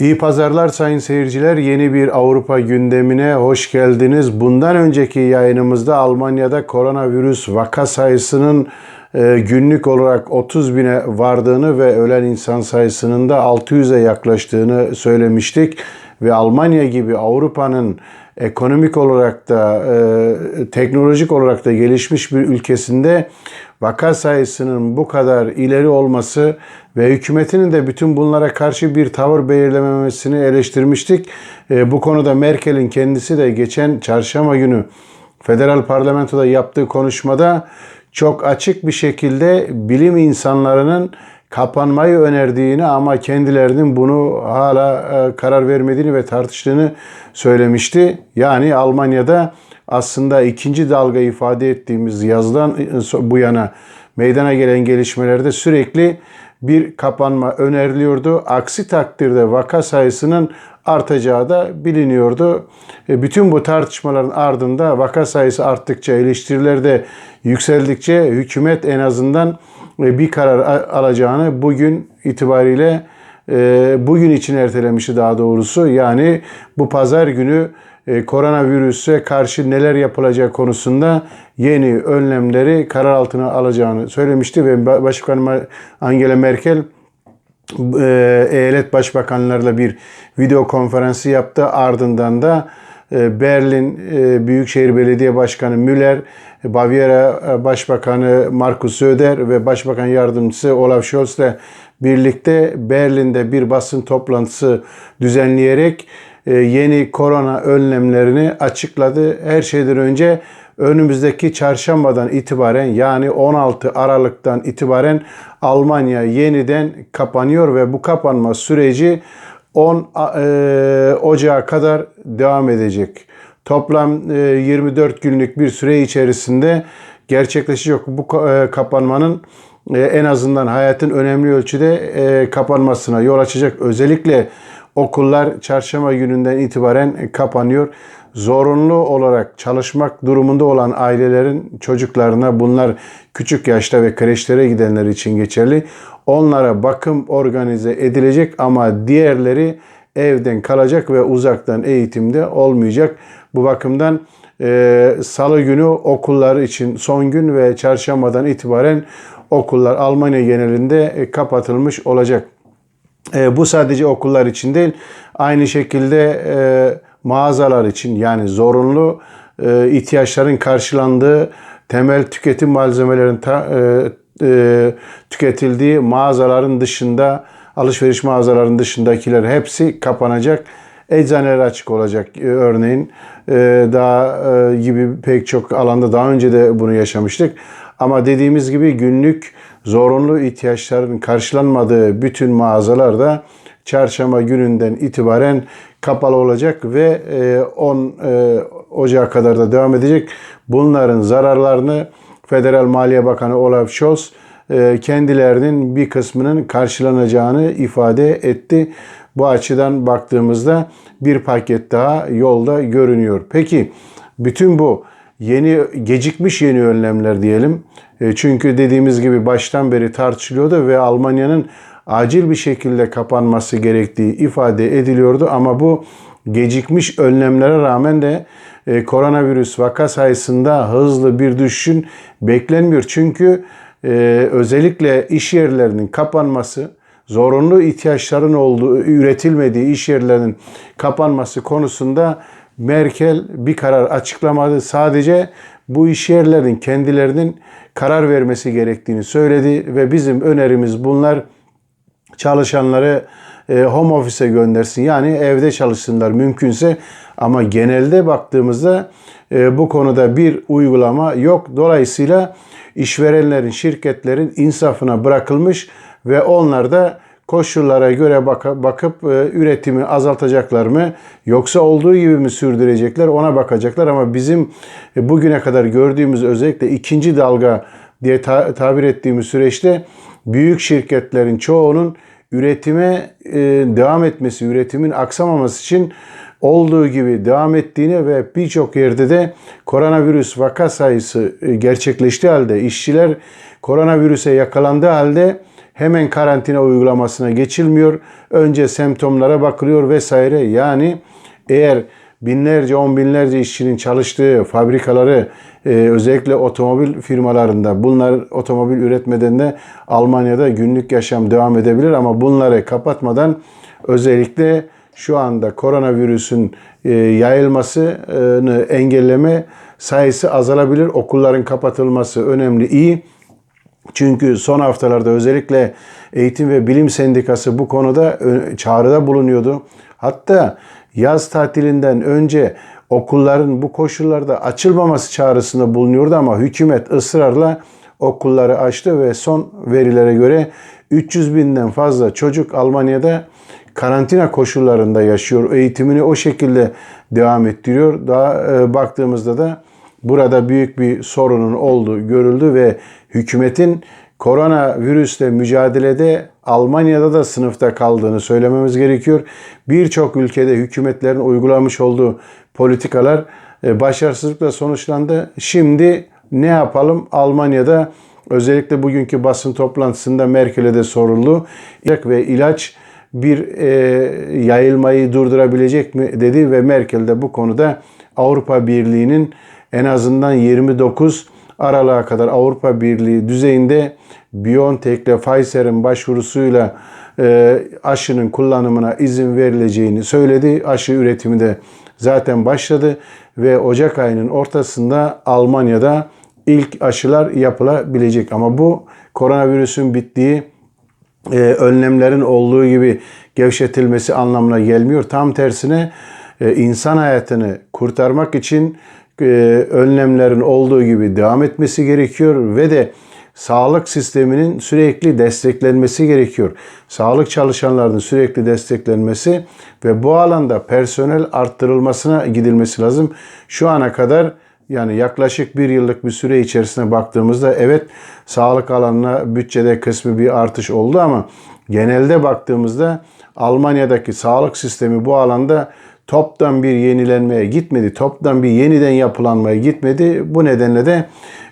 İyi pazarlar sayın seyirciler. Yeni bir Avrupa gündemine hoş geldiniz. Bundan önceki yayınımızda Almanya'da koronavirüs vaka sayısının e, günlük olarak 30 bine vardığını ve ölen insan sayısının da 600'e yaklaştığını söylemiştik. Ve Almanya gibi Avrupa'nın ekonomik olarak da e, teknolojik olarak da gelişmiş bir ülkesinde vaka sayısının bu kadar ileri olması ve hükümetinin de bütün bunlara karşı bir tavır belirlememesini eleştirmiştik. E, bu konuda Merkel'in kendisi de geçen çarşamba günü federal parlamentoda yaptığı konuşmada çok açık bir şekilde bilim insanlarının kapanmayı önerdiğini ama kendilerinin bunu hala e, karar vermediğini ve tartıştığını söylemişti. Yani Almanya'da aslında ikinci dalga ifade ettiğimiz yazdan e, bu yana meydana gelen gelişmelerde sürekli bir kapanma öneriliyordu. Aksi takdirde vaka sayısının artacağı da biliniyordu. E, bütün bu tartışmaların ardında vaka sayısı arttıkça, eleştiriler de yükseldikçe hükümet en azından bir karar alacağını bugün itibariyle e, bugün için ertelemişti daha doğrusu. Yani bu pazar günü koronavirüse karşı neler yapılacak konusunda yeni önlemleri karar altına alacağını söylemişti ve Başbakan Angela Merkel eyalet başbakanlarla bir video konferansı yaptı. Ardından da Berlin Büyükşehir Belediye Başkanı Müller, Bavyera Başbakanı Markus Söder ve Başbakan Yardımcısı Olaf Scholz ile birlikte Berlin'de bir basın toplantısı düzenleyerek yeni korona önlemlerini açıkladı. Her şeyden önce önümüzdeki çarşambadan itibaren yani 16 Aralık'tan itibaren Almanya yeniden kapanıyor ve bu kapanma süreci 10 e, Ocağı kadar devam edecek. Toplam e, 24 günlük bir süre içerisinde gerçekleşecek bu e, kapanmanın e, en azından hayatın önemli ölçüde e, kapanmasına yol açacak. Özellikle okullar çarşamba gününden itibaren kapanıyor zorunlu olarak çalışmak durumunda olan ailelerin çocuklarına bunlar küçük yaşta ve kreşlere gidenler için geçerli. Onlara bakım organize edilecek ama diğerleri evden kalacak ve uzaktan eğitimde olmayacak. Bu bakımdan e, salı günü okullar için son gün ve çarşambadan itibaren okullar Almanya genelinde e, kapatılmış olacak. E, bu sadece okullar için değil. Aynı şekilde e, mağazalar için yani zorunlu e, ihtiyaçların karşılandığı temel tüketim malzemelerin ta, e, e, tüketildiği mağazaların dışında alışveriş mağazaların dışındakiler hepsi kapanacak. Eczaneler açık olacak e, örneğin. E, daha e, gibi pek çok alanda daha önce de bunu yaşamıştık. Ama dediğimiz gibi günlük zorunlu ihtiyaçların karşılanmadığı bütün mağazalarda çarşamba gününden itibaren kapalı olacak ve 10 e, e, Ocağı kadar da devam edecek. Bunların zararlarını Federal Maliye Bakanı Olaf Scholz e, kendilerinin bir kısmının karşılanacağını ifade etti. Bu açıdan baktığımızda bir paket daha yolda görünüyor. Peki bütün bu yeni gecikmiş yeni önlemler diyelim. Çünkü dediğimiz gibi baştan beri tartışılıyordu ve Almanya'nın acil bir şekilde kapanması gerektiği ifade ediliyordu ama bu gecikmiş önlemlere rağmen de e, koronavirüs vaka sayısında hızlı bir düşüşün beklenmiyor. Çünkü e, özellikle iş yerlerinin kapanması, zorunlu ihtiyaçların olduğu, üretilmediği iş yerlerinin kapanması konusunda Merkel bir karar açıklamadı. Sadece bu iş yerlerinin kendilerinin karar vermesi gerektiğini söyledi ve bizim önerimiz bunlar çalışanları e, home office'e göndersin. Yani evde çalışsınlar mümkünse ama genelde baktığımızda e, bu konuda bir uygulama yok. Dolayısıyla işverenlerin, şirketlerin insafına bırakılmış ve onlar da koşullara göre bak bakıp e, üretimi azaltacaklar mı? Yoksa olduğu gibi mi sürdürecekler? Ona bakacaklar ama bizim e, bugüne kadar gördüğümüz özellikle ikinci dalga diye ta tabir ettiğimiz süreçte büyük şirketlerin çoğunun üretime e, devam etmesi, üretimin aksamaması için olduğu gibi devam ettiğini ve birçok yerde de koronavirüs vaka sayısı gerçekleştiği halde işçiler koronavirüse yakalandığı halde hemen karantina uygulamasına geçilmiyor. Önce semptomlara bakılıyor vesaire. Yani eğer binlerce, on binlerce işçinin çalıştığı fabrikaları e, özellikle otomobil firmalarında bunlar otomobil üretmeden de Almanya'da günlük yaşam devam edebilir ama bunları kapatmadan özellikle şu anda koronavirüsün e, yayılmasını engelleme sayısı azalabilir. Okulların kapatılması önemli, iyi. Çünkü son haftalarda özellikle Eğitim ve Bilim Sendikası bu konuda ö- çağrıda bulunuyordu. Hatta yaz tatilinden önce okulların bu koşullarda açılmaması çağrısında bulunuyordu ama hükümet ısrarla okulları açtı ve son verilere göre 300 binden fazla çocuk Almanya'da karantina koşullarında yaşıyor. Eğitimini o şekilde devam ettiriyor. Daha e, baktığımızda da burada büyük bir sorunun olduğu görüldü ve hükümetin koronavirüsle mücadelede Almanya'da da sınıfta kaldığını söylememiz gerekiyor. Birçok ülkede hükümetlerin uygulamış olduğu politikalar e, başarısızlıkla sonuçlandı. Şimdi ne yapalım? Almanya'da özellikle bugünkü basın toplantısında Merkel'e de soruldu. İlaç ve ilaç bir e, yayılmayı durdurabilecek mi dedi ve Merkel de bu konuda Avrupa Birliği'nin en azından 29 Aralık'a kadar Avrupa Birliği düzeyinde BioNTech ile Pfizer'in başvurusuyla e, aşının kullanımına izin verileceğini söyledi. Aşı üretimi de zaten başladı ve Ocak ayının ortasında Almanya'da ilk aşılar yapılabilecek. Ama bu koronavirüsün bittiği e, önlemlerin olduğu gibi gevşetilmesi anlamına gelmiyor. Tam tersine e, insan hayatını kurtarmak için önlemlerin olduğu gibi devam etmesi gerekiyor ve de sağlık sisteminin sürekli desteklenmesi gerekiyor. Sağlık çalışanlarının sürekli desteklenmesi ve bu alanda personel arttırılmasına gidilmesi lazım. Şu ana kadar yani yaklaşık bir yıllık bir süre içerisine baktığımızda evet sağlık alanına bütçede kısmı bir artış oldu ama genelde baktığımızda Almanya'daki sağlık sistemi bu alanda toptan bir yenilenmeye gitmedi. Toptan bir yeniden yapılanmaya gitmedi. Bu nedenle de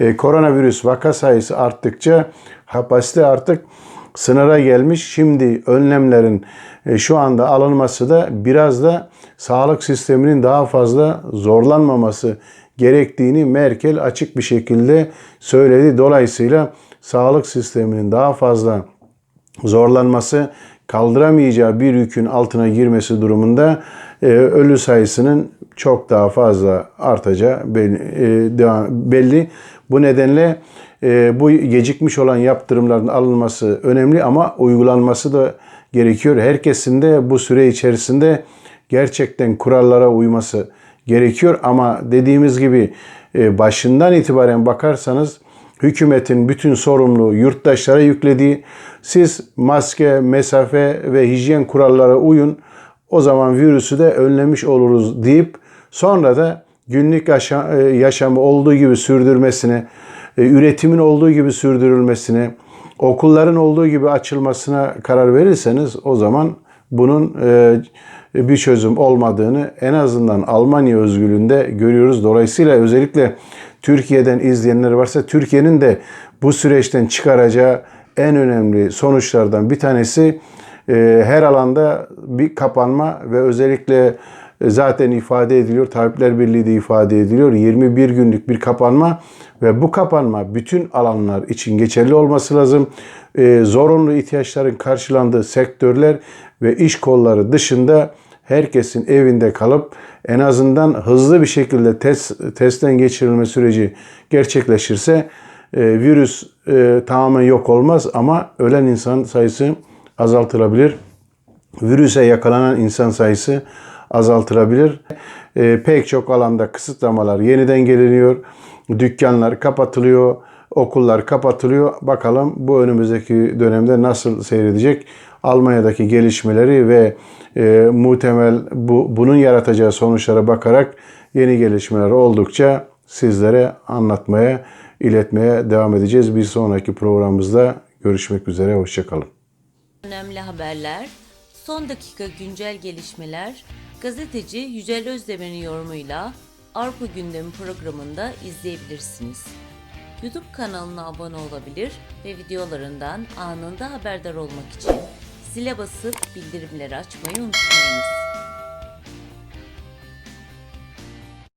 e, koronavirüs vaka sayısı arttıkça kapasite artık sınıra gelmiş. Şimdi önlemlerin e, şu anda alınması da biraz da sağlık sisteminin daha fazla zorlanmaması gerektiğini Merkel açık bir şekilde söyledi. Dolayısıyla sağlık sisteminin daha fazla zorlanması kaldıramayacağı bir yükün altına girmesi durumunda ölü sayısının çok daha fazla artacağı belli. E, belli. Bu nedenle e, bu gecikmiş olan yaptırımların alınması önemli ama uygulanması da gerekiyor. Herkesin de bu süre içerisinde gerçekten kurallara uyması gerekiyor ama dediğimiz gibi e, başından itibaren bakarsanız hükümetin bütün sorumluluğu yurttaşlara yüklediği siz maske, mesafe ve hijyen kurallara uyun o zaman virüsü de önlemiş oluruz deyip sonra da günlük e, yaşamı olduğu gibi sürdürmesine, e, üretimin olduğu gibi sürdürülmesine, okulların olduğu gibi açılmasına karar verirseniz o zaman bunun e, bir çözüm olmadığını en azından Almanya özgürlüğünde görüyoruz. Dolayısıyla özellikle Türkiye'den izleyenler varsa Türkiye'nin de bu süreçten çıkaracağı en önemli sonuçlardan bir tanesi her alanda bir kapanma ve özellikle e, zaten ifade ediliyor, Tabipler Birliği de ifade ediliyor. 21 günlük bir kapanma ve bu kapanma bütün alanlar için geçerli olması lazım. E, zorunlu ihtiyaçların karşılandığı sektörler ve iş kolları dışında herkesin evinde kalıp en azından hızlı bir şekilde test, testten geçirilme süreci gerçekleşirse e, virüs e, tamamen yok olmaz ama ölen insan sayısı azaltılabilir. Virüse yakalanan insan sayısı azaltılabilir. E, pek çok alanda kısıtlamalar yeniden geliniyor. Dükkanlar kapatılıyor, okullar kapatılıyor. Bakalım bu önümüzdeki dönemde nasıl seyredecek? Almanya'daki gelişmeleri ve e, muhtemel bu, bunun yaratacağı sonuçlara bakarak yeni gelişmeler oldukça sizlere anlatmaya, iletmeye devam edeceğiz. Bir sonraki programımızda görüşmek üzere. Hoşçakalın. Önemli haberler, son dakika güncel gelişmeler, gazeteci Yücel Özdemir'in yorumuyla Avrupa Gündemi programında izleyebilirsiniz. YouTube kanalına abone olabilir ve videolarından anında haberdar olmak için zile basıp bildirimleri açmayı unutmayınız.